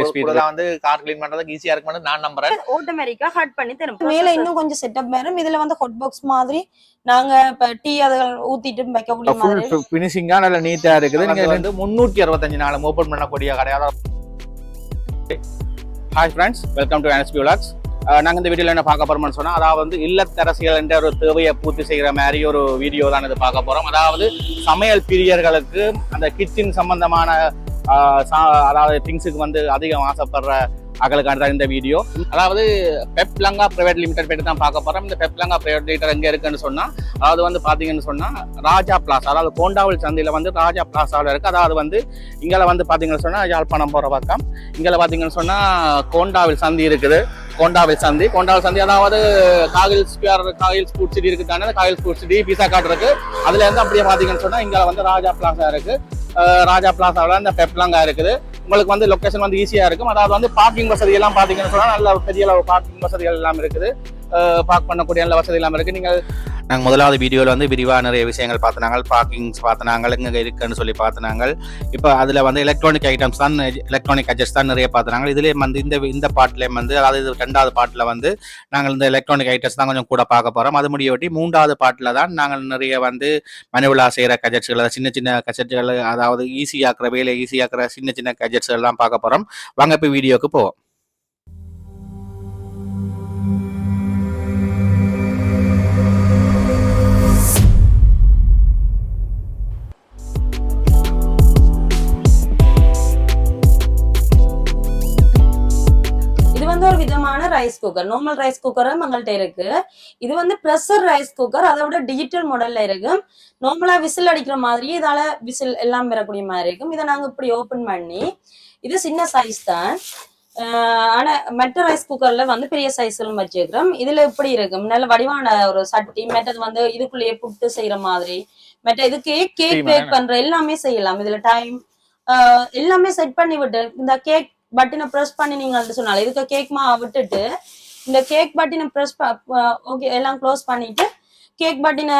display கூட வந்து car clean பண்றதுக்கு ஈஸியா இருக்கும்னு நான் நம்புறேன். ஆட்டோமேட்டிக்கா ஹட் பண்ணி தரும் மேல இன்னும் கொஞ்சம் செட்டப் வரும் இதுல வந்து ஹாட் பாக்ஸ் மாதிரி நாங்க இப்ப டீ அதுகள் ஊத்திட்டு வைக்கக்கூடிய மாதிரி. ஃபுல் ஃபினிஷிங்கா நல்ல நீட்டா இருக்குது. நீங்க வந்து முன்னூத்தி அறுபத்தஞ்சு நாள் ஓபன் பண்ணக்கூடிய கடையால hi friends welcome to NSP vlogs நாங்கள் இந்த வீடியோவில் என்ன பார்க்க போறோம்னு சொன்னா அதாவது வந்து இல்லத்தரசியல் என்ற ஒரு தேவையை பூர்த்தி செய்கிற மாதிரி ஒரு வீடியோ தான் இது பார்க்க போறோம். அதாவது சமையல் பிரியர்களுக்கு அந்த கிச்சன் சம்பந்தமான அதாவது திங்ஸுக்கு வந்து அதிகம் ஆசைப்படுற அகலுக்கான தான் இந்த வீடியோ அதாவது பெப்லங்கா பிரைவேட் லிமிடெட் பற்றி தான் பார்க்க போகிறோம் இந்த பெப்லங்கா பிரைவேட் லிமிடெட் எங்கே இருக்குன்னு சொன்னால் அதாவது வந்து பார்த்தீங்கன்னு சொன்னால் ராஜா பிளாசா அதாவது கோண்டாவல் சந்தையில் வந்து ராஜா பிளாசாவில் இருக்குது அதாவது வந்து இங்கே வந்து பார்த்தீங்கன்னு சொன்னால் யாழ்ப்பாணம் போகிற பக்கம். இங்கே பார்த்தீங்கன்னு சொன்னால் கோண்டாவில் சந்தி இருக்குது. கோண்டாவில் சந்தி. கோண்டாவில் சந்தி அதாவது காகில் ஸ்கொயர் காகில் ஸ்பூட் சிட்டி இருக்கு தானே? காகில் ஸ்பூட் சிட்டி பீசா கார்டு இருக்கு. அதுல இருந்து அப்படியே பாத்தீங்கன்னு சொன்னா இங்க வந்து ராஜா பிளாசா இருக்கு. ராஜா பிளாசாவில் இந்த பெப்லாங்கா இருக்குது. உங்களுக்கு வந்து லொக்கேஷன் வந்து ஈஸியா இருக்கும். அதாவது வந்து பார்க்கிங் வசதி எல்லாம் பாத்தீங்கன்னு சொன்னா நல்ல பெரிய அளவு பார்க்கிங் வசதிகள் எல்லாம் இருக்குது. பார்க் பண்ணக்கூடிய நல்ல வசதி எல்லாம் இருக்கு. நீங்கள் நாங்கள் முதலாவது வீடியோவில் வந்து விரிவாக நிறைய விஷயங்கள் பார்த்தினாங்க பார்க்கிங்ஸ் பார்த்தினாங்க இங்கே இருக்குன்னு சொல்லி பார்த்தினாங்க இப்போ அதில் வந்து எலக்ட்ரானிக் ஐட்டம்ஸ் தான் எலக்ட்ரானிக் அட்ஜஸ்ட் தான் நிறைய பார்த்துனாங்க இதுலேயே வந்து இந்த இந்த பாட்டிலேயும் வந்து அதாவது இது ரெண்டாவது பாட்டில் வந்து நாங்கள் இந்த எலக்ட்ரானிக் ஐட்டம்ஸ் தான் கொஞ்சம் கூட பார்க்க போகிறோம் அது முடியவட்டி மூன்றாவது பாட்டில் தான் நாங்கள் நிறைய வந்து மனுவிழா செய்கிற கஜெட்ஸ்கள் அதாவது சின்ன சின்ன கஜெட்கள் அதாவது ஈஸியாக்குற வேலை ஈஸியாக்குற சின்ன சின்ன கஜெட்ஸ்கள் பார்க்க போகிறோம் வாங்க இப்போ வீடியோவுக்கு போவோம். ரைஸ் குக்கர் நார்மல் ரைஸ் குக்கரும் எங்கள்கிட்ட இருக்கு. இது வந்து ப்ரெஷர் ரைஸ் குக்கர் அதை விட டிஜிட்டல் மாடல்ல இருக்கு. நார்மலா விசில் அடிக்கிற மாதிரி இதால விசில் எல்லாம் பெறக்கூடிய மாதிரி இருக்கும். இதை நாங்க இப்படி ஓபன் பண்ணி இது சின்ன சைஸ் தான். ஆனா மற்ற ரைஸ் குக்கர்ல வந்து பெரிய சைஸ்களும் வச்சிருக்கிறோம். இதுல இப்படி இருக்கும் நல்ல வடிவான ஒரு சட்டி மற்றது வந்து இதுக்குள்ளேயே புட்டு செய்யற மாதிரி மற்ற இது கேக் கேக் பேக் பண்ற எல்லாமே செய்யலாம். இதுல டைம் எல்லாமே செட் பண்ணி விட்டு இந்த கேக் பட்டனை ப்ரெஸ் பண்ணி நீங்க வந்து சொன்னால இதுக்கு கேக்மா விட்டுட்டு இந்த கேக் பட்டினை ப்ரெஸ் ஓகே எல்லாம் க்ளோஸ் பண்ணிட்டு கேக் பட்டினை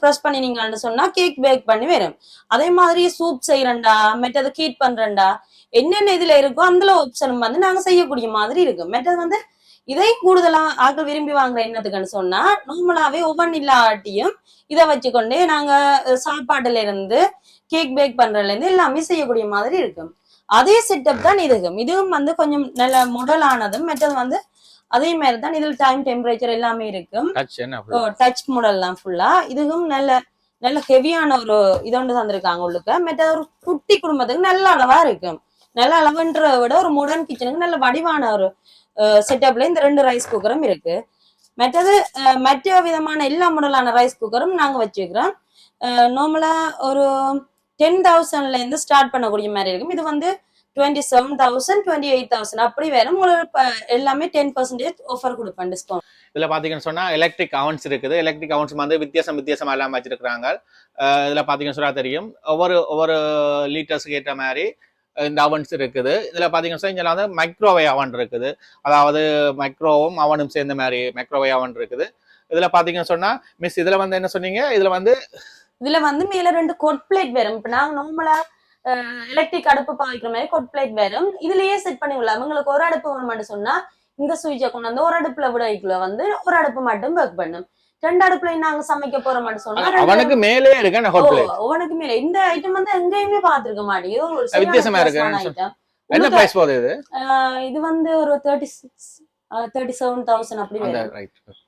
ப்ரெஸ் பண்ணி நீங்க சொன்னா கேக் பேக் பண்ணி வரும். அதே மாதிரி சூப் செய்யறேன்டா மெட்டது ஹீட் பண்றேன்டா என்னென்ன இதுல இருக்கோ அந்த ஆப்ஷன் வந்து நாங்க செய்யக்கூடிய மாதிரி இருக்கு மெட்டது வந்து இதை கூடுதலா ஆட்கள் விரும்பி வாங்குற என்னத்துக்குன்னு சொன்னா நார்மலாவே ஒவ்வொன் இல்லாட்டியும் இதை வச்சுக்கொண்டே நாங்க சாப்பாடுல சாப்பாட்டுல இருந்து கேக் பேக் பண்றதுல இருந்து எல்லாமே செய்யக்கூடிய மாதிரி இருக்கும். அதே செட்டப் தான் இதுக்கும் இதுவும் வந்து கொஞ்சம் நல்ல முடலானதும் மற்றது வந்து அதே மாதிரி தான் இதில் டைம் டெம்பரேச்சர் எல்லாமே இருக்கும். டச் மாடல் தான் ஃபுல்லா இதுவும் நல்ல நல்ல ஹெவியான ஒரு இதொண்டு தந்திருக்காங்க உள்ளுக்க. மற்ற ஒரு குட்டி குடும்பத்துக்கு நல்ல அளவா இருக்கும். நல்ல அளவுன்றத விட ஒரு மாடர்ன் கிச்சனுக்கு நல்ல வடிவான ஒரு செட்டப்ல இந்த ரெண்டு ரைஸ் குக்கரும் இருக்கு. மற்றது மற்ற விதமான எல்லா மாடலான ரைஸ் குக்கரும் நாங்க வச்சுக்கிறோம். நார்மலா ஒரு டென் தௌசண்ட்ல இருந்து ஸ்டார்ட் பண்ணக்கூடிய மாதிரி இருக்கும். இது வந்து twenty seven thousand twenty eight thousand அப்படி வேணும். உங்களுக்கு எல்லாமே டென் பர்சன்டேஜ் ஆஃபர் கொடுப்பேன் டிஸ்கவுண்ட் இதில் பார்த்தீங்கன்னு சொன்னால் எலக்ட்ரிக் அவன்ஸ் இருக்குது. எலக்ட்ரிக் அவன்ஸ் வந்து வித்தியாசம் வித்தியாசமாக எல்லாம் வச்சிருக்கிறாங்க. இதில் பார்த்தீங்கன்னு சொன்னால் தெரியும். ஒவ்வொரு ஒவ்வொரு லீட்டர்ஸுக்கு ஏற்ற மாதிரி இந்த அவன்ஸ் இருக்குது. இதில் பார்த்தீங்கன்னா சொன்னா இங்க வந்து மைக்ரோவே அவன் இருக்குது. அதாவது மைக்ரோவும் அவனும் சேர்ந்த மாதிரி மைக்ரோவே அவன் இருக்குது. இதில் பார்த்தீங்கன்னு சொன்னால் மிஸ் இதில் வந்து என்ன சொன்னீங்க? இதில் வந்து இதுல வந்து மேல ரெண்டு கொட் பிளேட் வரும். இப்ப நாங்க நார்மலா எலக்ட்ரிக் அடுப்பு பாவிக்கிற மாதிரி கொட் பிளேட் வரும். இதுலயே செட் பண்ணி விடலாம். உங்களுக்கு ஒரு அடுப்பு வேணும்னு சொன்னா இந்த சுவிட்சை கொண்டு வந்து ஒரு அடுப்புல விட வைக்கல. வந்து ஒரு அடுப்பு மட்டும் ஒர்க் பண்ணும். ரெண்டு அடுப்புல நாங்க சமைக்க போற மட்டும் சொன்னா அவனுக்கு மேலே இருக்கு ஓ, உனக்கு மேல. இந்த ஐட்டம் வந்து எங்கேயுமே பாத்துருக்க மாட்டேங்குது. ஒரு வித்தியாசமா இருக்கு. என்ன பிரைஸ் போகுது இது? இது வந்து ஒரு thirty six thirty seven thousand அப்படி அந்த வரும் ரைட் ஆஹ்,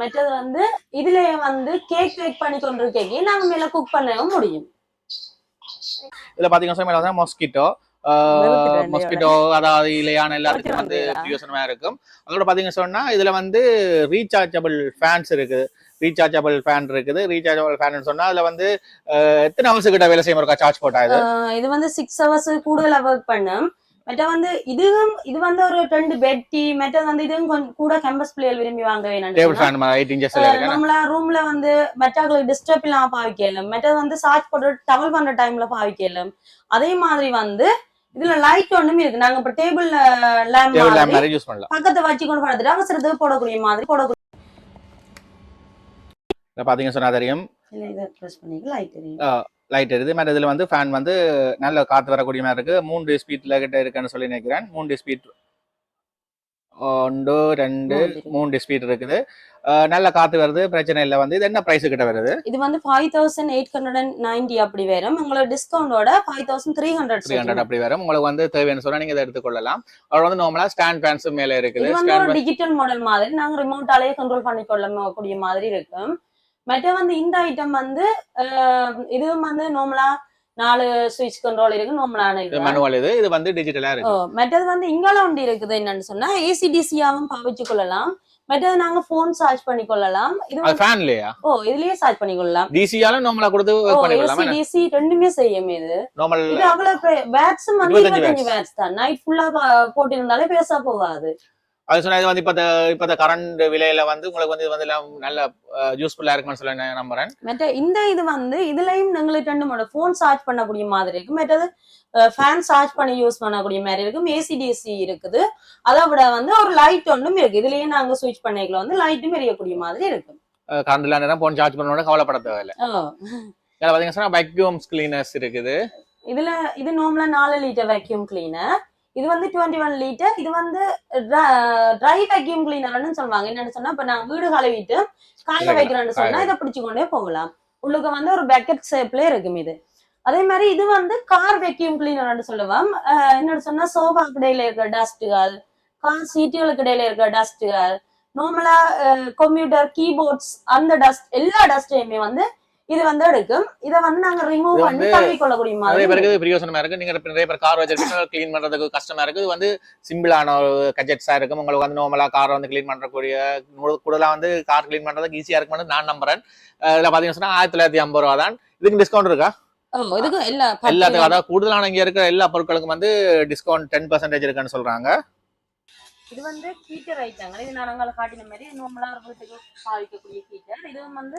மற்றது வந்து இதுலயே வந்து கேக் பேக் பண்ணி கொண்டிருக்கே நாங்க மேல குக் பண்ணவும் முடியும். இதுல பாத்தீங்கன்னா மொஸ்கிட்டோ மொஸ்கிட்டோ அதாவது இலையான எல்லாத்துக்கும் வந்து. பிரயோசனமா இருக்கும். அதோட பாத்தீங்கன்னா சொன்னா இதுல வந்து ரீசார்ஜபிள் ஃபேன்ஸ் இருக்கு ரீசார்ஜபிள் ஃபேன் இருக்குது. ரீசார்ஜபிள் ஃபேன் சொன்னா அதுல வந்து எத்தனை ஹவர்ஸ் கிட்ட வேலை செய்யும் இருக்கா? சார்ஜ் போட்டா இது? வந்து சிக்ஸ் ஹவர்ஸ் கூடுதலா ஒர்க் பண்ணும். மற்ற வந்து இதுவும் இது வந்து ஒரு ரெண்டு பெட்டி மற்ற வந்து இதுவும் கூட கேம்பஸ் பிள்ளைகள் விரும்பி வாங்க வேணும் நம்மள ரூம்ல வந்து மெட்டாக்களுக்கு டிஸ்டர்ப் இல்லாம பாவிக்கலாம் மெட்டது வந்து சார்ஜ் போட்டு டவல் பண்ற டைம்ல பாவிக்கலாம் அதே மாதிரி வந்து இதுல லைட் ஒண்ணுமே இருக்கு. நாங்க இப்ப டேபிள் லேம்ப் பக்கத்தை வச்சு கொண்டு படுத்துட்டு அவசரத்துக்கு போடக்கூடிய மாதிரி போடக்கூடிய இதுல பாத்தீங்கன்னா சொன்னா தெரியும். இல்ல இதை ப்ரெஸ் பண்ணிக்க லைட் தெரியும். லைட் எரியுது மேலே இதில் வந்து ஃபேன் வந்து நல்ல காற்று வரக்கூடிய மாதிரி இருக்கு மூன்று ஸ்பீட்ல கிட்ட இருக்குன்னு சொல்லி நினைக்கிறேன். மூன்று ஸ்பீட் ஒன்று ரெண்டு. மூன்று ஸ்பீட் இருக்குது. நல்ல காற்று வருது. பிரச்சனை இல்லை வந்து. இது என்ன ப்ரைஸ் கிட்ட வருது? இது வந்து five thousand eight hundred and ninety அப்படி வரும். உங்களோட டிஸ்கவுண்டோட five thousand three hundred three hundred அப்படி வரும். உங்களுக்கு வந்து தேவைன்னு சொன்னா நீங்க இதை எடுத்துக்கொள்ளலாம். அவர் வந்து நார்மலா ஸ்டாண்ட் ஃபேன்ஸ் மேல இருக்குது. இது வந்து ஒரு டிஜிட்டல் மாடல் மாதிரி. நாங்க ரிமோட்டாலேயே கண்ட்ரோல் பண்ணிக்கொள்ள கூடிய மாதிரி இருக்கும். மற்ற வந்து இந்த ஐட்டம் வந்து இதுவும் வந்து நார்மலா நாலு சுவிட்ச் கண்ட்ரோல் இருக்கு நார்மலான இது. மேனுவல் இது இது வந்து டிஜிட்டலா இருக்கு. மற்றது வந்து இங்கால ஒன்று இருக்குது என்னன்னு சொன்னா ஏசிடிசியாவும் பாவிச்சு கொள்ளலாம் மற்றது நாங்க போன் சார்ஜ் பண்ணி கொள்ளலாம் இது அது வந்து- ஃபேன் இல்லையா? ஓ இதுலயே சார்ஜ் பண்ணி கொள்ளலாம் டிசியாலும் நார்மலா கொடுத்து ஏசிடிசி ரெண்டுமே செய்யும் இது. நார்மல் இது அவ்வளவு பேட்ஸும் வந்து 25 இருபத்தஞ்சு பேட்ஸ் தான். நைட் ஃபுல்லா போட்டிருந்தாலே பேசா போகாது. அது சொன்னா இது வந்து இப்ப இப்ப கரண்ட் விலையில வந்து உங்களுக்கு வந்து இது வந்து நல்ல யூஸ்ஃபுல்லா இருக்கும்னு சொல்லி நான் நம்புறேன். மற்ற இந்த இது வந்து இதுலயும் எங்களுக்கு ரெண்டு ஃபோன் சார்ஜ் பண்ணக்கூடிய மாதிரி இருக்கு. மற்றது ஃபேன் சார்ஜ் பண்ணி யூஸ் பண்ணக்கூடிய மாதிரி இருக்கும் ஏசிடிசி இருக்குது. அதை விட வந்து ஒரு லைட் ஒன்றும் இருக்கு. இதுலயே நாங்க சுவிட்ச் பண்ணிக்கலாம் வந்து லைட்டும் எரியக்கூடிய மாதிரி இருக்கு. கரண்ட் இல்லாத நேரம் போன் சார்ஜ் பண்ணோட கவலைப்பட தேவையில்லை. இதில் பாத்தீங்கன்னா சொன்னா வேக்யூம்ஸ் கிளீனர்ஸ் இருக்குது. இதுல இது நார்மலா நாலு லிட்டர் வேக்யூம் கிளீனர் இது வந்து டுவெண்ட்டி ஒன் லிட்டர் இது வந்து ட்ரை வேக்யூம் கிளீனர்னு சொல்லுவாங்க. என்னன்னு சொன்னா இப்ப நாங்க வீடு கழுவிட்டு காய இல்ல, வைக்கிறேன்னு சொன்னா இதை பிடிச்சு கொண்டே போகலாம். உள்ளுக்கு வந்து ஒரு பக்கெட் ஷேப்ல இருக்கும் இது. அதே மாதிரி இது வந்து கார் வெக்யூம் கிளீனர்னு சொல்லுவோம். என்னன்னு சொன்னா சோஃபாக்கு இடையில இருக்கிற டஸ்ட்டுகள் கார் சீட்டுகளுக்கு இடையில இருக்கிற டஸ்ட்டுகள் நார்மலா கம்ப்யூட்டர் கீபோர்ட்ஸ் அந்த டஸ்ட் எல்லா டஸ்டையுமே வந்து இது வந்து எடுக்கும். இதை வந்து நாங்க ரிமூவ் பண்ணி கழுவி கொள்ளக்கூடிய நிறைய மாதிரி பேருக்கு இது பிரயோசனமா இருக்கு. நீங்க நிறைய பேர் கார் வச்சிருக்கீங்க. க்ளீன் பண்றதுக்கு கஷ்டமா இருக்கு. இது வந்து சிம்பிளான ஒரு கஜெட்ஸா இருக்கும். உங்களுக்கு வந்து நார்மலா கார் வந்து க்ளீன் பண்றக்கூடிய கூடலாம் வந்து கார் க்ளீன் பண்றதுக்கு ஈஸியா இருக்கும்னு நான் நம்புறேன். இதுல பாத்தீங்கன்னா சொன்னா ஆயிரத்தி தொள்ளாயிரத்தி ஐம்பது ரூபா தான் இதுக்கு டிஸ்கவுண்ட் இருக்கா? இதுக்கு எல்லா எல்லாத்துக்கும். அதாவது கூடுதலான இங்க இருக்கிற எல்லா பொருட்களுக்கும் வந்து டிஸ்கவுண்ட் டென் பர்சன்டேஜ் இருக்குன்னு சொல்றாங்க. இது வந்து ஹீட்டர் ஐட்டங்கள் இது நான் காட்டின மாதிரி நார்மலா ஒரு வீட்டுக்கு பாவிக்கக்கூடிய ஹீட்டர் இது வந்து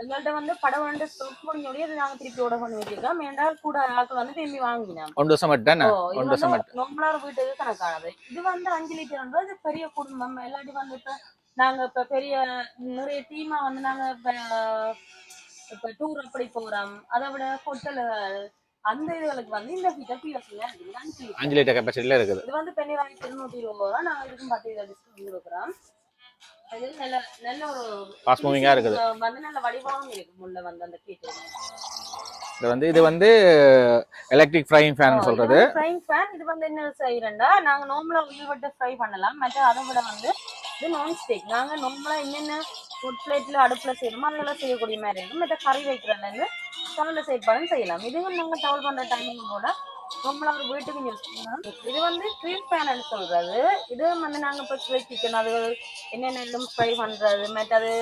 எங்கள்கிட்ட வந்து படம் வந்து ஸ்டாக் முடிஞ்சோடய இது நாங்க திருப்பி ஓட பண்ணி வச்சிருக்கோம். ஏன்டால் கூட ஆட்கள் வந்து திரும்பி வாங்கினோம் ஒன்று இது ஒன்று நார்மலா ஒரு வீட்டுக்கு கணக்கானது. இது வந்து அஞ்சு லிட்டர் இது பெரிய குடும்பம். இல்லாட்டி வந்து இப்ப நாங்க இப்ப பெரிய நிறைய டீமா வந்து நாங்க இப்ப இப்ப டூர் அப்படி போறோம். அதை விட ஹோட்டலுகள் அந்த இதுகளுக்கு வந்து இந்த அஞ்சு லிட்டர் கெப்பாசிட்டில இருக்குது. இது வந்து பெண்ணிராயிரத்தி இருநூத்தி இருபது ரூபா நாங்க இதுக்கும் பத்து இதை டிஸ்கவுண்ட் கொடுக்குறோம். ஃபாஸ்ட் மூவிங்கா இருக்குது. இது வந்து இது வந்து எலக்ட்ரிக் ஃப்ரைங் ஃபேன் சொல்றது. ஃப்ரைங் ஃபேன் இது வந்து என்ன செய்யறேன்டா நாங்க நார்மலா உயிர் விட்டு ஃப்ரை பண்ணலாம். மற்ற அதை விட வந்து இது நான் ஸ்டிக் நாங்க நார்மலா என்னென்ன ஃபுட் பிளேட்ல அடுப்புல செய்யணுமோ அதெல்லாம் செய்யக்கூடிய மாதிரி இருக்கும். மற்ற கறி வைக்கிறதுல இருந்து சைட் பண்ணி செய்யலாம். இதுவும் நாங்க டவுல் பண்ற டைமிங் கூட நார்மலா ஒரு வீட்டுக்கு யூஸ் பண்ணலாம் இது வந்து க்ரீம் பேனல் சொல்றது. இது வந்து நாங்க இப்போ சிக்கன் அது என்னென்ன ஃப்ரை பண்றது மற்றது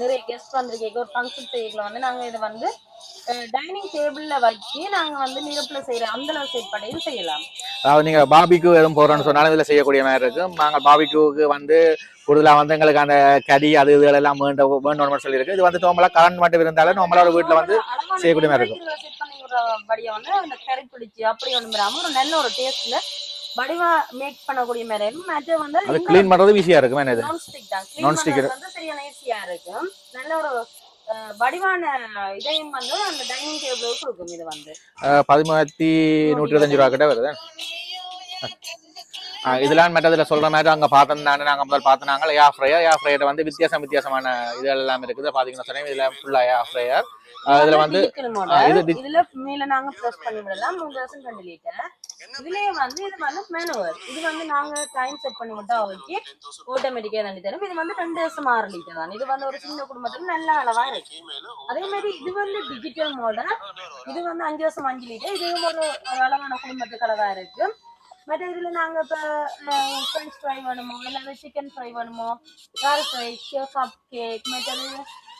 நிறைய கெஸ்ட் வந்திருக்கேன். ஒரு ஃபங்க்ஷன் செய்யல வந்து நாங்க இதை வந்து டைனிங் டேபிள்ல வச்சு நாங்க வந்து நிரப்புல செய்யற அந்த பண்ணி செய்யலாம். அதாவது நீங்க பாபிக்கு எதுவும் போறோம்னு சொன்னாலும் இதுல செய்யக்கூடிய மாதிரி இருக்கும் நாங்க பாபிக்கு வந்து கூடுதலா வந்து எங்களுக்கு அந்த கடி அது இது எல்லாம் வேண்டும் வேணும்னு சொல்லியிருக்கு. இது வந்து நார்மலா கரண்ட் மட்டும் இருந்தாலும் நார்மலா ஒரு வீட்டுல வந்து செய்யக்கூடிய மாதிரி இருக்கும். செட் பண்ணி விடுற வடியை வந்து அந்த கறி பிடிச்சி அப்படி ஒன்று வராம ஒரு நல்ல ஒரு டேஸ்ட்ல வடிவா மேக் பண்ணக்கூடிய மாதிரி இருக்கும். மற்ற வந்து அது க்ளீன் பண்றது ஈஸியா இருக்கும் என்ன இது? நான் ஸ்டிக் தான் க்ளீன். பண்றது வந்து சரியான ஈஸியா இருக்கும். நல்ல ஒரு வடிவான இதையும் வந்து அந்த டைனிங் டேபிளுக்கு கொடுக்கும். இது வந்து. அஹ், பதிமூவாயிரத்தி நூற்றி இருபத்தஞ்சு ரூபா கிட்ட வருது. இதெல்லாம் மற்றதுல சொல்ற மாதிரி அங்க பார்த்தோம் தானே. நாங்க முதல் பார்த்தோம் ஏர் ஃப்ரையர் ஏர் ஃப்ரையர் வந்து வித்தியாசம் வித்தியாசமான இது எல்லாம் இருக்குது. பாத்தீங்கன்னா சொன்னேன் இதுல ஃபுல்லா ஏர் ஃப்ரையர் இதுல வந்து இதுல மேல நாங்க பிரஸ் பண்ணி விடலாம். மூணு தௌசண்ட் ரெண்டு லிட்டர் இதுலயே வந்து இது வந்து மேனுவல் இது வந்து நாங்க டைம் செட் பண்ணி விட்டா ஓகே ஆட்டோமேட்டிக்கா தண்ணி தரும் இது வந்து ரெண்டு வருஷம் ஆறு லிட்டர் தான். இது வந்து ஒரு சின்ன குடும்பத்துக்கு நல்ல அளவா இருக்கு. அதே மாதிரி இது வந்து டிஜிட்டல் மாடல் இது வந்து அஞ்சு வருஷம் அஞ்சு லிட்டர் இதுவும் ஒரு அளவான குடும்பத்துக்கு அளவா இருக்கு. மற்ற இதுல நாங்க இப்ப ஃப்ரெஞ்ச் ஃப்ரை வேணுமோ இல்ல சிக்கன் ஃப்ரை வேணுமோ கால் ஃப்ரை கப் கேக் மற்றது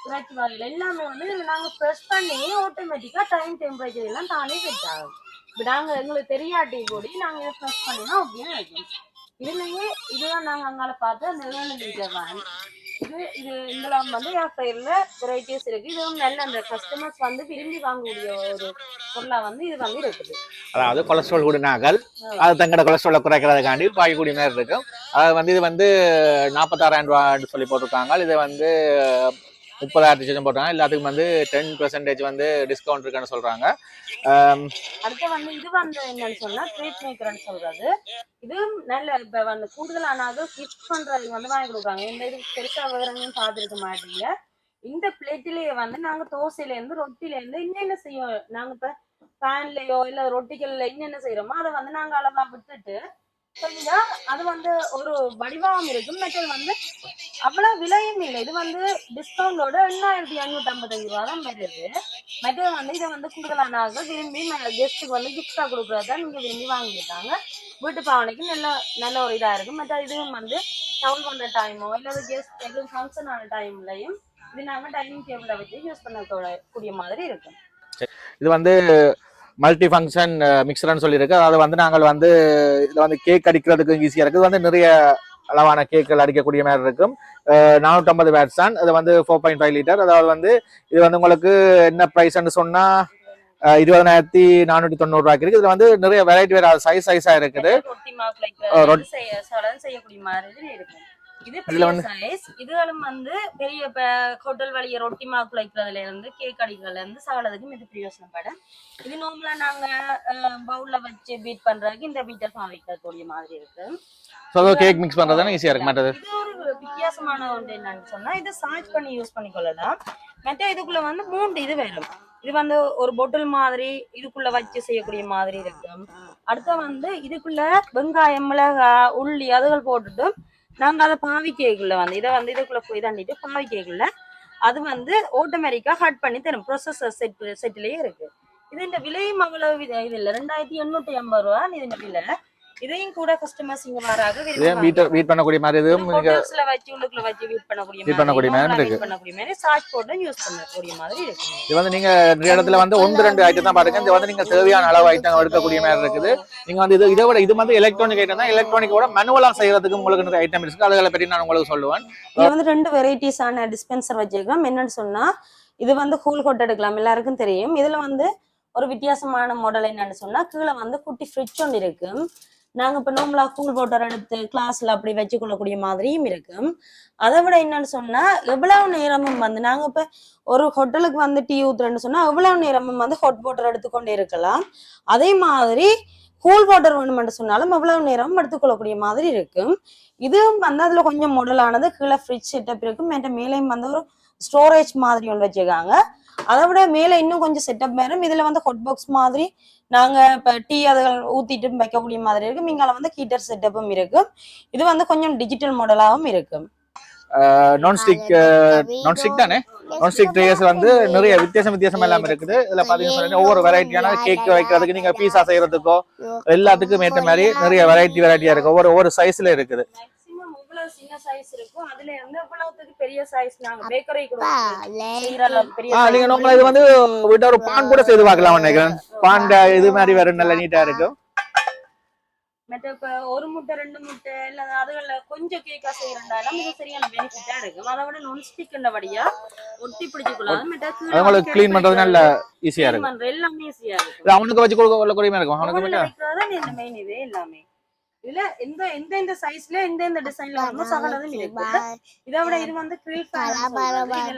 இறைச்சி எல்லாமே வந்து இதுல நாங்க ப்ரெஸ் பண்ணி ஆட்டோமேட்டிக்கா டைம் டெம்பரேச்சர் எல்லாம் தானே செட் ஆகும். நாங்கள் நாங்க எங்களுக்கு தெரியாட்டி கூட நாங்க இதை ப்ரெஸ் பண்ணினா அப்படியே இதுலயே இதுதான் நாங்க அங்கால பார்த்து அந்த ஏழு வேன் இது இது இதெல்லாம் வந்து என் சைடில் வெரைட்டிஸ் இருக்கு. இதுவும் நல்ல அந்த கஸ்டமர்ஸ் வந்து விரும்பி வாங்கக்கூடிய ஒரு பொருளா வந்து இது வந்து இருக்குது. அதாவது கொலஸ்ட்ரால் கூடினார்கள் அது தங்களோட கொலஸ்ட்ராலை குறைக்கிறதுக்காண்டி பாய்க்கூடிய மாதிரி இருக்கும். அது வந்து இது வந்து நாற்பத்தாறாயிரம் ரூபான்னு சொல்லி போட்டிருக்காங்க. இது வந்து முப்பதாயிரத்தி சொச்சம் போட்டாங்க. எல்லாத்துக்கும் வந்து டென் பெர்சன்டேஜ் வந்து டிஸ்கவுண்ட் இருக்குன்னு சொல்றாங்க. அடுத்து வந்து இது வந்து என்னன்னு சொன்னா ட்ரீட் மேக்கர்னு சொல்றது. இது நல்ல இப்ப வந்து கூடுதலானாக கிஃப்ட் பண்றதுக்கு வந்து வாங்கி கொடுக்குறாங்க இந்த இது பெருசா விவரங்களும் பார்த்துருக்க மாட்டீங்க. இந்த பிளேட்டிலேயே வந்து நாங்க தோசையில இருந்து ரொட்டில இருந்து என்னென்ன செய்வோம்? நாங்க இப்ப பேன்லயோ இல்ல ரொட்டிகள்ல என்னென்ன செய்யறோமோ அதை வந்து நாங்க அளவா விட்டுட்டு சரிங்களா அது வந்து ஒரு வடிவம் இருக்கும். மற்றது வந்து அவ்வளவு விலையும் இல்லை. இது வந்து டிஸ்கவுண்டோட எண்ணாயிரத்தி ஐநூத்தி ஐம்பத்தஞ்சு ரூபா தான் வருது. மெட்டல் வந்து இதை வந்து கூடுதலானாக விரும்பி கெஸ்ட்டுக்கு வந்து கிஃப்டா கொடுக்குறதா நீங்க விரும்பி வாங்கிட்டாங்க வீட்டு பாவனைக்கு நல்ல நல்ல ஒரு இதா இருக்கும் மற்ற இதுவும் வந்து டவுன் பண்ண டைமோ இல்லது கெஸ்ட் எதுவும் ஃபங்க்ஷன் ஆன டைம்லயும் இது நாங்க டைனிங் டேபிள வச்சு யூஸ் பண்ண கூடிய மாதிரி இருக்கும். இது வந்து மல்டி ஃபங்க்ஷன் மிக்சர்னு சொல்லியிருக்கு. அதாவது வந்து நாங்கள் வந்து இதில் வந்து கேக் அடிக்கிறதுக்கு ஈஸியாக இருக்குது. வந்து நிறைய அளவான கேக்கள் அடிக்கக்கூடிய மாதிரி இருக்கும். நானூற்றம்பது பேட்ஸ் தான். இது வந்து ஃபோர் பாயிண்ட் ஃபைவ் லிட்டர் அதாவது வந்து இது வந்து உங்களுக்கு என்ன ப்ரைஸ்ன்னு சொன்னால் இருபதனாயிரத்தி நானூற்றி தொண்ணூறுரூவாய்க்கு இருக்குது இதில் வந்து நிறைய வெரைட்டி வேறு சைஸ் சைஸாக இருக்குது. இது சைஸ் இதுகளும் வந்து பெரிய ஹோட்டல் வழிய ரொட்டி மாவு குழைக்கிறதுல இருந்து கேக் அடிக்கிறதுல இருந்து சகலதுக்கும் இது பிரயோசனப்படும் இது நார்மலா நாங்க பவுல்ல வச்சு பீட் பண்றதுக்கு இந்த பீட்டர் வைக்கக்கூடிய மாதிரி இருக்கு. கேக் மிக்ஸ் இது ஒரு வித்தியாசமான ஒன்று என்னன்னு சொன்னா இது சார்ஜ் பண்ணி யூஸ் பண்ணிக்கொள்ளலாம். மற்ற இதுக்குள்ள வந்து மூன்று இது வரும். இது வந்து ஒரு பொட்டில் மாதிரி இதுக்குள்ள வச்சு செய்யக்கூடிய மாதிரி இருக்கும். அடுத்து வந்து இதுக்குள்ள வெங்காயம் மிளகாய் உள்ளி அதுகள் போட்டுட்டு நாங்கள் அதை பாவிக்கைக்குள்ள வந்து. இதை வந்து இதுக்குள்ள போய் தண்டிட்டு பாவிக்கைக்குள்ள அது வந்து ஆட்டோமேட்டிக்கா கட் பண்ணி தரும். ப்ரொசஸர் செட் செட்டிலேயே இருக்கு. இது இந்த விலையும் அவ்வளவு இது இல்லை. ரெண்டாயிரத்தி எண்ணூத்தி ஐம்பது ரூபா இது விலை. இதையும் கூட கஸ்டமர்ஸ் இங்க வராக இதே வீட்டை வீட் பண்ணக்கூடிய மாதிரி இதுவும் நீங்கள் ஹோட்டல்ஸ்ல வச்சு உள்ளுக்குள்ள வச்சு வீட் பண்ணக்கூடிய Heat பண்ணக்கூடிய மாதிரி இருக்கு. பண்ணக்கூடிய மாதிரி சார்ஜ் போட்டு யூஸ் பண்ணக்கூடிய மாதிரி இருக்கு. இது வந்து நீங்க நிறைய இடத்துல வந்து ஒன்று ரெண்டு ஐட்டம் தான் பாருங்க இது வந்து நீங்க தேவையான அளவு ஐட்டம் எடுக்கக்கூடிய மாதிரி இருக்குது. நீங்க வந்து இது இதை விட இது வந்து எலக்ட்ரானிக் ஐட்டம் தான். எலக்ட்ரானிக்கோட மேனுவலா செய்யறதுக்கு உங்களுக்கு நிறைய ஐட்டம் இருக்கு. அதுகளை பற்றி நான் உங்களுக்கு சொல்லுவேன். இதுல வந்து ரெண்டு வெரைட்டிஸான டிஸ்பென்சர் வச்சிருக்கோம். என்னன்னு சொன்னா இது வந்து கூல் கொட்டை எடுக்கலாம். எல்லாருக்கும் தெரியும். இதுல வந்து ஒரு வித்தியாசமான மாடல் என்னன்னு சொன்னா கீழே வந்து குட்டி ஃப்ரிட்ஜ் ஒன்று இருக்கு. நாங்க இப்ப நார்மலா கூல் வாட்டர் எடுத்து கிளாஸ்ல அப்படி வச்சு கொள்ளக்கூடிய மாதிரியும் இருக்கும் அதை விட என்னன்னு சொன்னா எவ்வளவு நேரமும் வந்து நாங்க இப்ப ஒரு ஹோட்டலுக்கு வந்து டீ ஊத்துறேன்னு சொன்னா எவ்வளவு நேரமும் வந்து ஹாட் வாட்டர் எடுத்துக்கொண்டே இருக்கலாம். அதே மாதிரி கூல் வாட்டர் வேணுமென்று சொன்னாலும் எவ்வளவு நேரம் எடுத்துக்கொள்ளக்கூடிய மாதிரி இருக்கும் இதுவும் வந்து அதுல கொஞ்சம் மாடலானது கீழே ஃப்ரிட்ஜ் செட்டப் இருக்கும். மேட்ட மேலேயும் வந்து ஒரு ஸ்டோரேஜ் மாதிரி ஒன்று வச்சிருக்காங்க. அதை விட மேல இன்னும் கொஞ்சம் செட்டப் வேறும் இதுல வந்து ஹாட் பாக்ஸ் மாதிரி நாங்க இப்ப டீ அதுகள் ஊத்திட்டு வைக்கக்கூடிய மாதிரி இருக்கு. இங்கால வந்து ஹீட்டர் செட்டப்பும் இருக்கு. இது வந்து கொஞ்சம் டிஜிட்டல் மாடலாகவும் இருக்கு. நான் ஸ்டிக் நான் ஸ்டிக் தானே? நான் ஸ்டிக் ட்ரேஸ் வந்து நிறைய வித்தியாசம் வித்தியாசம் எல்லாம் இருக்குது. இதுல பாத்தீங்கன்னா ஒவ்வொரு வெரைட்டியான கேக் வைக்கிறதுக்கு நீங்க பீஸா செய்யறதுக்கோ எல்லாத்துக்கும் ஏற்ற மாதிரி நிறைய வெரைட்டி வெரைட்டியா இருக்கு. ஒவ்வொரு ஒவ்வொரு சைஸ்ல இருக்குது. சின்ன சைஸ் இருக்கும் அதுல இருந்து இவ்வளவுக்கு பெரிய சைஸ் நாங்க பேக்கரி நீங்க நம்மள இது வந்து விட்ட ஒரு பான் கூட செய்து பார்க்கலாம் நினைக்கிறேன். பான் இது மாதிரி வேற நல்ல நீட்டா இருக்கும் மற்ற இப்ப ஒரு முட்டை ரெண்டு முட்டை இல்ல அதுகள்ல கொஞ்சம் கேக்கா செய்யறதாலும் இது சரியான பெனிஃபிட்டா இருக்கும் அதை விட நொன் ஸ்டிக் வழியா ஒட்டி பிடிச்சுக்கலாம் மற்ற க்ளீன் பண்றது நல்ல ஈஸியா இருக்கும் எல்லாமே ஈஸியா இருக்கும் அவனுக்கு வச்சு கொடுக்க கொள்ளக்கூடிய இருக்கும்? அவனுக்கு மட்டும். மெயின் இதே எல்லாமே. இதுல எந்த எந்த எந்த சைஸ்ல எந்த எந்த டிசைன்ல வேணுமோ சகலதும் இருக்கு இதை விட இது வந்து கிரில்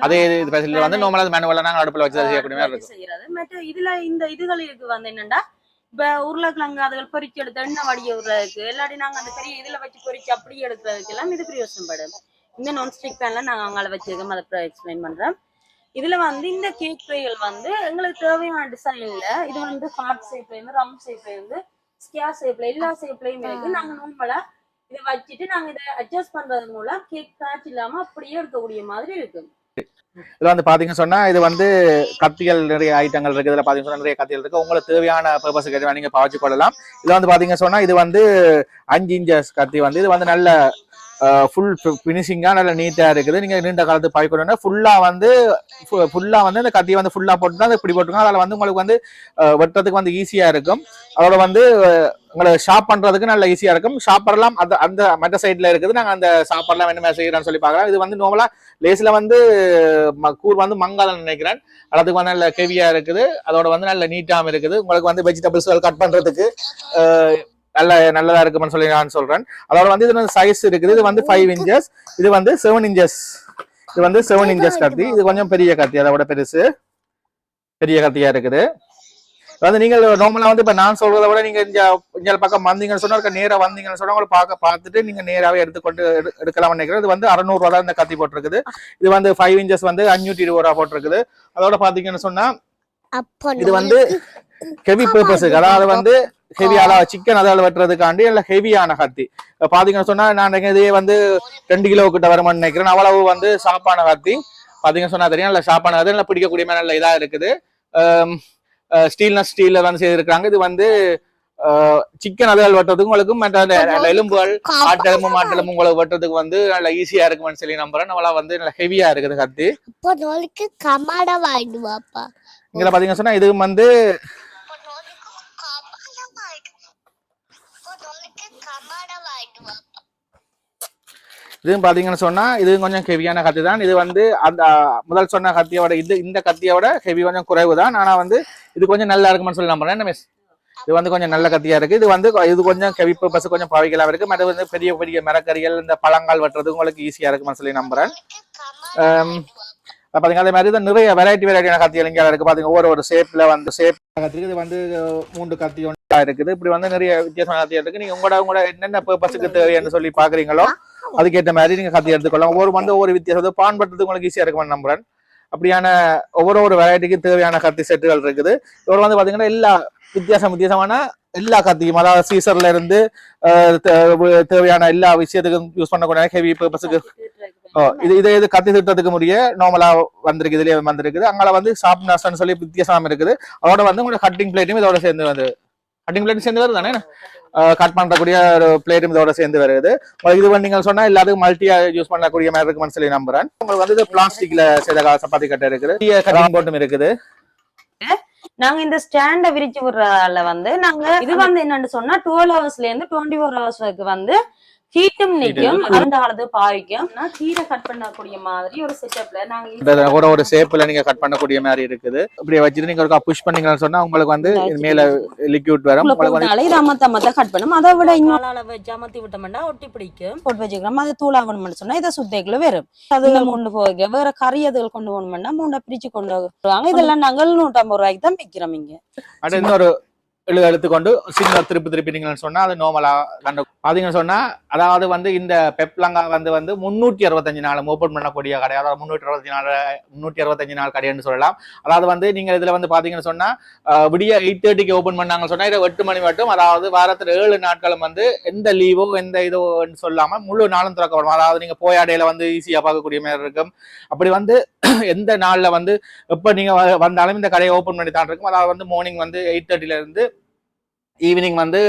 அதே இது ஃபெசிலிட்டி வந்து நார்மலா மேனுவலா நாங்க அடுப்புல வச்சு செய்யக்கூடிய மாதிரி செய்யறது. மற்ற இதுல இந்த இதுகள் இருக்கு வந்து என்னன்னா இப்ப உருளைக்கிழங்கு அதுகள் பொரிச்சு எடுத்து எண்ணெய் வடிய விடுறதுக்கு இல்லாட்டி நாங்க அந்த பெரிய இதுல வச்சு பொரிச்சு அப்படியே எடுக்கிறதுக்கு எல்லாம் இது பிரயோசனப்படும். இந்த நான்ஸ்டிக் பேன்ல நாங்க அங்கால வச்சிருக்கோம். அதை எக்ஸ்பிளைன் பண்றேன். இதுல வந்து இந்த கேக் ட்ரேகள் வந்து எங்களுக்கு தேவையான டிசைன்ல இது வந்து ஹார்ட் ஷேப்ல இருந்து ரவுண்ட் ஷேப்ல இருந்து ஸ்கியா ஷேப்ல எல்லா ஷேப்லயும் இருக்கு. நாங்க நார்மலா இதை வச்சுட்டு நாங்க இதை அட்ஜஸ்ட் பண்றது மூலம் கேக் கிராச் இல்லாம அப்படியே எடுக்கக்கூடிய மாதிரி இருக்கு. இதுல வந்து பாத்தீங்கன்னு சொன்னா இது வந்து கத்திகள் நிறைய ஐட்டங்கள் இருக்கு. இதுல பாத்தீங்கன்னா சொன்னா நிறைய கத்திகள் இருக்கு. உங்களுக்கு தேவையான பர்பஸுக்கு எதுவும் நீங்க பாய்ச்சி கொள்ளலாம். இதுல வந்து பாத்தீங்கன்னு சொன்னா இது வந்து அஞ்சு இன்ச்சஸ் கத்தி வந்து இது வந்து நல்ல ஃபுல் ஃபினிஷிங்காக நல்ல நீட்டாக இருக்குது. நீங்கள் நீண்ட காலத்து பாய்க்கணும்னா ஃபுல்லாக வந்து ஃபுல்லாக வந்து இந்த கத்தியை வந்து ஃபுல்லாக போட்டு அதை இப்படி போட்டுருங்க அதில் வந்து உங்களுக்கு வந்து வெட்டுறதுக்கு வந்து ஈஸியாக இருக்கும். அதோட வந்து உங்களை ஷாப் பண்ணுறதுக்கு நல்ல ஈஸியாக இருக்கும். ஷாப்பர்லாம் அந்த அந்த மற்ற சைடில் இருக்குது. நாங்கள் அந்த சாப்பாடுலாம் வேணுமே செய்யறோம்னு சொல்லி பார்க்கலாம். இது வந்து நார்மலா லேஸில் வந்து ம- கூர் வந்து மங்காலம் நினைக்கிறேன். அதுக்கு வந்து நல்ல ஹெவியாக இருக்குது. அதோட வந்து நல்ல நீட்டாகவும் இருக்குது. உங்களுக்கு வந்து வெஜிடபிள்ஸ் கட் பண்ணுறதுக்கு நல்ல நல்லதா இருக்கும்னு சொல்லி நான் சொல்றேன். அதோட வந்து இது வந்து சைஸ் இருக்குது. இது வந்து ஃபைவ் இன்ச்சஸ் இது வந்து செவன் இன்ச்சஸ் இது வந்து செவன் இன்ச்சஸ் கத்தி. இது கொஞ்சம் பெரிய கத்தி. அதை விட பெருசு. பெரிய கத்தியா இருக்குது. அதாவது நீங்கள் நார்மலா வந்து இப்ப நான் சொல்றதை விட நீங்க இந்த இந்த பக்கம் வந்தீங்கன்னு சொன்னா நேரா வந்தீங்கன்னு சொன்னா உங்களை பார்க்க பார்த்துட்டு நீங்க நேராவே எடுத்துக்கொண்டு எடு- எடுக்கலாம் நினைக்கிறேன். இது வந்து அறுநூறு ரூபா தான் இந்த கத்தி போட்டிருக்குது. இது வந்து ஃபைவ் இன்ச்சஸ் வந்து அஞ்சூற்றி இருபது ரூபா போட்டிருக்குது. அதோட பாத்தீங்கன்னு சொன்னா இது வந்து ஹெவி பர்பஸுக்கு அதாவது வந்து ஹெவி அதாவது சிக்கன் அதால் வெட்டுறதுக்காண்டி இல்ல ஹெவியான கத்தி. இப்ப பாத்தீங்கன்னு சொன்னா நான் இதே வந்து ரெண்டு கிலோ கிட்ட வருமான்னு நினைக்கிறேன். அவ்வளவு வந்து ஷாப்பான கத்தி. பாத்தீங்கன்னு சொன்னா தெரியும். நல்ல ஷாப்பான கத்தி நல்லா பிடிக்கக்கூடிய மாதிரி நல்ல இதா இருக்குது. ஸ்டீல்னஸ் ஸ்டீல்ல வந்து செய்திருக்காங்க இது வந்து சிக்கன் அதால் வெட்டுறதுக்கு உங்களுக்கு மற்ற எலும்புகள் ஆட்டெலும்பு மாட்டெலும்பு உங்களுக்கு வெட்டுறதுக்கு வந்து நல்ல ஈஸியா இருக்குமென்னு சொல்லி நம்புறேன். அவ்வளவு வந்து நல்ல ஹெவியா இருக்குது கத்தி. இங்க பாத்தீங்கன்னு சொன்னா இது வந்து இதுவும் பாத்தீங்கன்னு சொன்னா இது கொஞ்சம் ஹெவியான கத்தி தான். இது வந்து அந்த முதல் சொன்ன கத்தியோட இது இந்த கத்தியோட ஹெவி கொஞ்சம் குறைவு தான் ஆனா வந்து இது கொஞ்சம் நல்லா இருக்கும்னு சொல்லி நம்புறேன் என்ன மிஸ் இது வந்து கொஞ்சம் நல்ல கத்தியா இருக்கு. இது வந்து இது கொஞ்சம் ஹெவி பர்பஸ் கொஞ்சம் பாவிக்கலாம் இருக்கு. மற்ற வந்து பெரிய பெரிய மரக்கறிகள் இந்த பழங்கால் வெட்டுறது உங்களுக்கு ஈஸியா இருக்கும்னு சொல்லி நம்புறேன். ஆம், பாத்தீங்க அதே மாதிரி தான் நிறைய வெரைட்டி வெரைட்டியான கத்திகள் இங்கே இருக்கு. பாத்தீங்க ஒவ்வொரு ஒரு ஷேப்ல வந்து ஷேப் கத்திரிக்கு இது வந்து மூன்று கத்தி ஒன்றா இருக்குது. இப்படி வந்து நிறைய வித்தியாசமான கத்தி இருக்கு. நீங்க உங்களோட உங்களோட என்னென்ன பர்பஸுக்கு தேவைன்னு சொல்லி பாக்குறீங்களோ அதுக்கேற்ற மாதிரி நீங்க கத்தி எடுத்துக்கொள்ளலாம் ஒவ்வொரு வந்து ஒவ்வொரு வித்தியாசம். பான்படுறது உங்களுக்கு ஈஸியா இருக்கும்னு நம்புறேன். அப்படியான ஒவ்வொரு ஒரு வெரைட்டிக்கு தேவையான கத்தி செட்டுகள் இருக்குது. இவர் வந்து பாத்தீங்கன்னா எல்லா வித்தியாசம் வித்தியாசமான எல்லா கத்தியும். அதாவது சீசர்ல இருந்து தேவையான எல்லா விஷயத்துக்கும் யூஸ் பண்ணக்கூடிய ஹெவி பர்பஸுக்கு இது இது இது கத்தி திட்டத்துக்கு முடிய நார்மலா வந்திருக்கு. இதுலயே வந்திருக்குது. அங்கால வந்து ஷார்ப் நர்ஸ்னு சொல்லி வித்தியாசம் இருக்குது. அதோட வந்து உங்களுக்கு கட்டிங் பிளேட்டும் இதோட சேர்ந்து வந்து கட்டிங் பிளேட் சேர்ந்து வருது தானே கட் பண்ணக்கூடிய ஒரு பிளேட்டும் இதோட சேர்ந்து வருது. இது வந்து நீங்க சொன்னா எல்லாத்துக்கும் மல்டியா யூஸ் பண்ணக்கூடிய மாதிரி இருக்கும்னு சொல்லி நம்புறேன். உங்களுக்கு வந்து பிளாஸ்டிக்ல செய்த சப்பாத்தி கட்டை இருக்குது. கட்டிங் போட்டும் இருக்குது. நாங்க இந்த ஸ்டாண்ட விரிச்சு விடுறதால வந்து நாங்க இது வந்து என்னன்னு சொன்னா டுவெல் ஹவர்ஸ்ல இருந்து டுவெண்ட்டி ஃபோர் ஹவர்ஸ் வரைக்கும் வந்து ஹீட்டும் நிக்கும் அந்த பாவிக்கும் நான் கீரை கட் பண்ணக்கூடிய மாதிரி ஒரு செட்டப்ல நாங்க இந்த ஒரு ஷேப்ல நீங்க கட் பண்ணக்கூடிய மாதிரி இருக்குது. இப்படியே வச்சுட்டு நீங்க ஒரு புஷ் பண்ணீங்கன்னு சொன்னா உங்களுக்கு வந்து இது மேல லிக்யூட் வரும். உங்களுக்கு வந்து போட்டனால இது அமத்த அமத்த கட் பண்ணும். அதை விட இன்னொரு அளவு ஜமத்தி விட்டோம்னா ஒட்டி பிடிக்கும். போட்டு வச்சுக்கிறோம். அது தூளாகணும்னு சொன்னா இதை சுத்தேக்குள்ள வரும். அது கொண்டு போக வேற கறி அதுகள் கொண்டு போகணும்னா மூண்டை பிரிச்சு கொண்டு வருவாங்க இதெல்லாம் நாங்கள் நூற்றம்பது ரூபாய்க்கு தான் விற்கிறோம் இங்க. அடுத்து இன்னொரு எழு எடுத்துக்கொண்டு சின்ன திருப்பி திருப்பினீங்கன்னு சொன்னா அது நார்மலா கண்டு பார்த்தீங்கன்னு சொன்னால் அதாவது வந்து இந்த பெப்லங்கா வந்து வந்து முந்நூற்றி அறுபத்தஞ்சு நாள் ஓப்பன் பண்ணக்கூடிய கடை. அதாவது முன்னூற்றி அறுபத்தஞ்சு நாள் முந்நூற்றி அறுபத்தஞ்சு நாள் கடைன்னு சொல்லலாம். அதாவது வந்து நீங்கள் இதில் வந்து பார்த்தீங்கன்னு சொன்னால் விடிய எயிட் தேர்ட்டிக்கு ஓப்பன் பண்ணாங்கன்னு சொன்னால் இதை எட்டு மணி மட்டும் அதாவது வாரத்தில் ஏழு நாட்களும் வந்து எந்த லீவோ எந்த இதுவும் சொல்லாமல் முழு நாளும் திறக்கப்படும். அதாவது நீங்கள் போயாடையில் வந்து ஈஸியாக பார்க்கக்கூடிய மாதிரி இருக்கும். அப்படி வந்து எந்த நாளில் வந்து எப்போ நீங்கள் வ- வந்தாலும் இந்த கடையை ஓப்பன் பண்ணி தான் இருக்கும். அதாவது வந்து மார்னிங் வந்து எயிட் தேர்ட்டிலேருந்து ஈவினிங் வந்து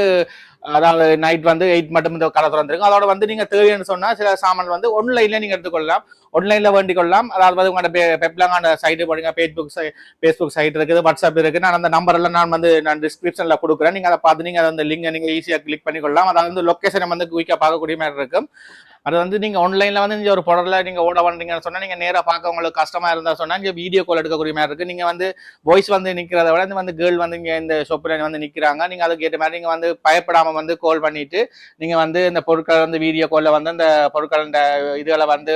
அதாவது நைட் வந்து எயிட் மட்டும் இந்த கடை திறந்திருக்கும். அதோட வந்து நீங்க தேவைன்னு சொன்னா சில சாமான் வந்து ஒன்லைன்ல நீங்க எடுத்துக்கொள்ளலாம். ஒன்லைன்ல வேண்டிக் கொள்ளலாம் அதாவது வந்து உங்களோட பெப்லாங்க சைட்டு போடுங்க ஃபேஸ்புக் ஃபேஸ்புக் சைட் இருக்குது வாட்ஸ்அப் இருக்கு நான் அந்த நம்பர் எல்லாம் நான் வந்து நான் டிஸ்கிரிப்ஷன்ல கொடுக்குறேன். நீங்க அதை பார்த்து நீங்க அந்த லிங்கை நீங்க ஈஸியா கிளிக் பண்ணிக்கொள்ளலாம். அதாவது வந்து லொக்கேஷனை வந்து குயிக்கா பார்க்கக்கூடிய மாதிரி இருக்கும். அது வந்து நீங்க ஆன்லைன்ல வந்து இந்த ஒரு பொருளை நீங்க ஓட பண்றீங்கன்னு சொன்னா நீங்க நேரா பார்க்க உங்களுக்கு கஷ்டமா இருந்தா சொன்னா இங்க வீடியோ கால் எடுக்கக்கூடிய மாதிரி இருக்கு. நீங்க வந்து வாய்ஸ் வந்து நிக்கிறத விட இந்த வந்து கேர்ள் வந்து இங்கே இந்த ஷாப்ல வந்து நிக்கிறாங்க. நீங்க அதுக்கு ஏற்ற மாதிரி நீங்க வந்து பயப்படாம வந்து கால் பண்ணிட்டு நீங்க வந்து இந்த பொருட்கள் வந்து வீடியோ கோல்ல வந்து அந்த பொருட்கள் இந்த இதுகளை வந்து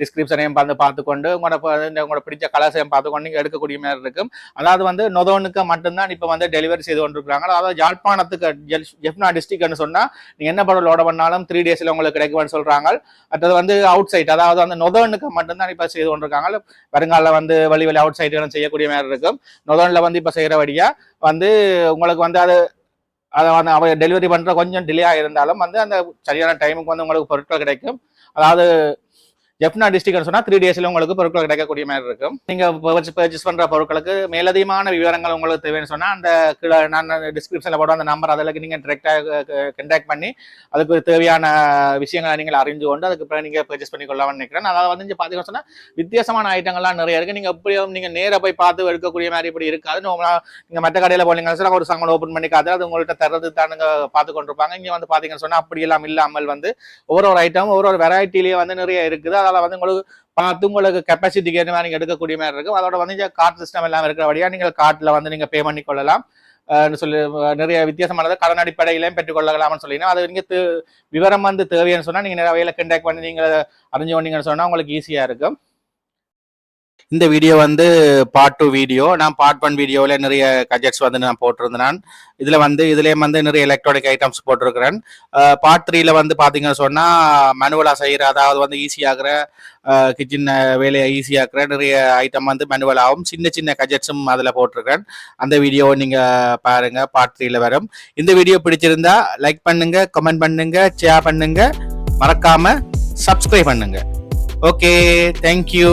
டிஸ்கிரிப்ஷனையும் வந்து பார்த்துக்கொண்டு உங்களோட உங்களோட பிடிச்ச கலர்ஸையும் பார்த்துக்கொண்டு நீங்க எடுக்கக்கூடிய மாதிரி இருக்கும். அதாவது வந்து நொதோனுக்கு மட்டும்தான் இப்போ வந்து டெலிவரி செய்து கொண்டிருக்காங்க அதாவது யாழ்ப்பாணத்துக்கு ஜெல்- ஜெஃப்னா டிஸ்ட்ரிக்ட்னு சொன்னா நீங்க என்ன பொருள் லோட பண்ணாலும் த்ரீ டேஸ்ல உங்களுக்கு கிடைக்கும்னு சொல்றாங்க. அடுத்தது வந்து அவுட் சைட் அதாவது அந்த நொதோனுக்கு மட்டும்தான் இப்போ செய்து கொண்டிருக்காங்க. வருங்கால வந்து வழி வழி அவுட் சைடுகளும் செய்யக்கூடிய மாதிரி இருக்கும். நொதோனில் வந்து இப்ப செய்யறபடியா வந்து உங்களுக்கு வந்து அது அதை வந்து அவ டெலிவரி பண்ணுற கொஞ்சம் டிலே ஆகியிருந்தாலும் வந்து அந்த சரியான டைமுக்கு வந்து உங்களுக்கு பொருட்கள் கிடைக்கும். அதாவது ஜெஃப்னா டிஸ்ட்ரிக்ட்னு சொன்னா த்ரீ டேஸ்ல உங்களுக்கு பொருட்கள் கிடைக்கக்கூடிய மாதிரி இருக்கும். நீங்க பர்ச்சேஸ் பண்ற பொருட்களுக்கு மேலதிகமான விவரங்கள் உங்களுக்கு தேவைன்னு சொன்னா அந்த கீழே நான் டிஸ்கிரிப்ஷன்ல போட அந்த நம்பர் அதில் நீங்க டிரெக்டா கண்டாக்ட் பண்ணி அதுக்கு தேவையான விஷயங்களை நீங்கள் அறிஞ்சு கொண்டு அதுக்கு பிறகு நீங்க பர்ச்சேஸ் பண்ணி கொள்ளலாம்னு நினைக்கிறேன் அதாவது வந்து இங்க பாத்தீங்கன்னா சொன்னா வித்தியாசமான ஐட்டங்கள்லாம் நிறைய இருக்கு. நீங்க எப்படியும் நீங்க நேராக போய் பார்த்து எடுக்கக்கூடிய மாதிரி இப்படி இருக்காது. நார்மலா நீங்க மற்ற கடையில போனீங்கன்னு சொன்னா ஒரு சாங்கல் ஓப்பன் பண்ணி அது உங்கள்கிட்ட தர்றது தானுங்க பார்த்து கொண்டிருப்பாங்க. இங்க வந்து பாத்தீங்கன்னு சொன்னா அப்படி எல்லாம் இல்லாமல் வந்து ஒவ்வொரு ஒரு ஐட்டம் ஒவ்வொரு ஒரு வெரைட்டிலேயே வந்து நிறைய இருக்குது. அதனால வந்து உங்களுக்கு பார்த்து உங்களுக்கு கெப்பாசிட்டிக்கு ஏற்ற மாதிரி நீங்க எடுக்கக்கூடிய மாதிரி இருக்கும். அதோட வந்து கார்ட் சிஸ்டம் எல்லாம் வழியாக நீங்கள் கார்ட்டில் வந்து நீங்கள் பே பண்ணி கொள்ளலாம். சொல்லி நிறைய வித்தியாசமானது. கடன் அடிப்படையிலையும் பெற்றுக்கொள்ளலாம்னு சொல்லினா அது நீங்கள் தே- விவரம் வந்து தேவைன்னு சொன்னால் நீங்கள் நிறைய வகையில் கண்டாக்ட் பண்ணி நீங்கள் அறிஞ்சு வந்தீங்கன்னு சொன்னால் உங்களுக்கு ஈஸியாக இருக்கும். இந்த வீடியோ வந்து பார்ட் டூ வீடியோ நான் பார்ட் ஒன் வீடியோவில் நிறைய கஜெட்ஸ் வந்து நான் போட்டிருந்தேன். நான் இதில் வந்து இதுலேயும் வந்து நிறைய எலக்ட்ரானிக் ஐட்டம்ஸ் போட்டிருக்கிறேன். பார்ட் த்ரீல வந்து பார்த்தீங்கன்னு சொன்னால் மனுவலாக செய்கிற அதாவது வந்து ஈஸியாகிற கிச்சன் வேலையை ஈஸியாக்குற நிறைய ஐட்டம் வந்து மனுவலாகவும் சின்ன சின்ன கஜெட்ஸும் அதில் போட்டிருக்கிறேன். அந்த வீடியோவை நீங்கள் பாருங்கள் பார்ட் த்ரீல வரும். இந்த வீடியோ பிடிச்சிருந்தா லைக் பண்ணுங்கள் கமெண்ட் பண்ணுங்கள் ஷேர் பண்ணுங்கள் மறக்காமல் சப்ஸ்கிரைப் பண்ணுங்கள் ஓகே தேங்க்யூ